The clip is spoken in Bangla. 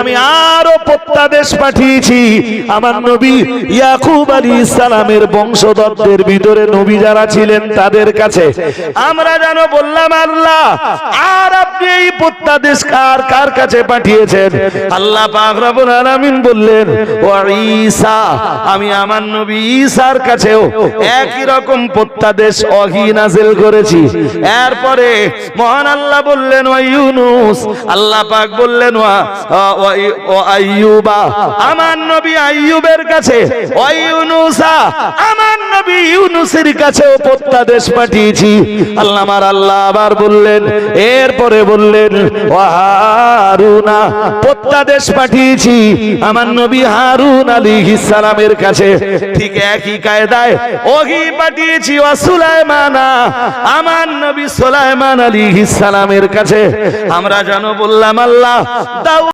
আমি আরও প্রত্যাদেশ পাঠিয়েছি। আমার নবী ইয়াকুব আলী সালামের বংশধরদের ভিতরে নবী যারা ছিলেন তাদের কাছে। আমরা যেন বললাম, আল্লাহ, আর আপনি এই প্রত্যাদেশ কার কার কাছে পাঠিয়েছেন? আল্লাহ আলামিন বললেন, ও ঈসা, আমি আমার নবী ঈসার কাছেও একই রকম প্রত্যাদেশ অহি নাজিল করেছি। এরপরে মহান আল্লাহ বললেন, ও ইউনুস, আল্লাহ পাক বললেন ও আইয়ুবা, আমার নবী আইয়ুবের কাছে, ও ইউনুসা, আমার ইউনুসের প্রত্যাদেশ পাঠিয়েছি। আল্লাহ আমার আল্লাহ আবার বললেন, এরপরে বললেন হারুনা, প্রত্যাদেশ পাঠিয়েছি আমার নবী হারুন আলী কাছে। ঠিক একই কায়দায় ওহি পাঠিয়েছি ও আমার নবী আলী কাছে। আমরা যেন বললাম, আল্লাহ